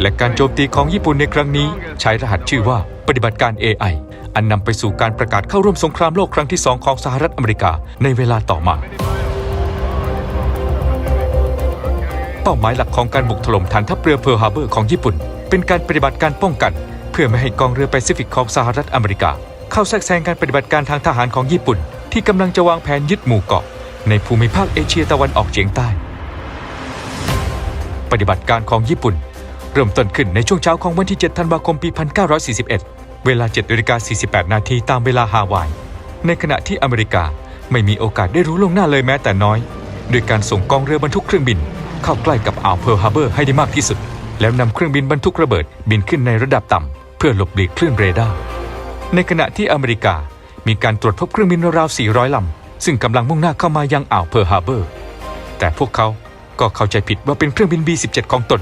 และการโจมตีของญี่ปุ่นในครั้งนี้ ใช้รหัสชื่อว่าปฏิบัติการ AI อันนำไปสู่การประกาศเข้าร่วมสงครามโลกครั้งที่สองของสหรัฐอเมริกาในเวลาต่อมา เป้าหมายหลักของการบุกถล่มฐานทัพเรือเพิร์ฮาเบอร์ของญี่ปุ่น เป็นการปฏิบัติการป้องกัน เพื่อไม่ให้กองเรือแปซิฟิกของสหรัฐอเมริกา เข้าแทรกแซงการปฏิบัติการทางทหารของญี่ปุ่น ที่กำลังจะวางแผนยึดหมู่เกาะ ในภูมิภาคเอเชียตะวันออกเฉียงใต้ ปฏิบัติการของญี่ปุ่น เริ่มต้นขึ้นในช่วงเช้าของวันที่ 7 ธันวาคม ปี 1941 เวลา7นาฬิกา48 นาทีตามเวลาฮาวาย ในขณะที่อเมริกาไม่มีโอกาสได้รู้ล่วงหน้าเลยแม้แต่น้อย โดยการส่งกองเรือบรรทุกเครื่องบิน เข้าใกล้กับอ่าวเพิร์ลฮาร์เบอร์ให้ได้มากที่สุด แล้วนำเครื่องบินบรรทุกระเบิดบินขึ้นในระดับต่ำเพื่อหลบหลีกคลื่นเรดาร์ ในขณะที่อเมริกามีการตรวจพบเครื่องบินราวๆ400ลำซึ่งกำลังมุ่งหน้าเข้ามายังอ่าวเพิร์ลฮาร์เบอร์ แต่พวกเขาก็เข้าใจผิดว่าเป็นเครื่องบิน B-17 ของตน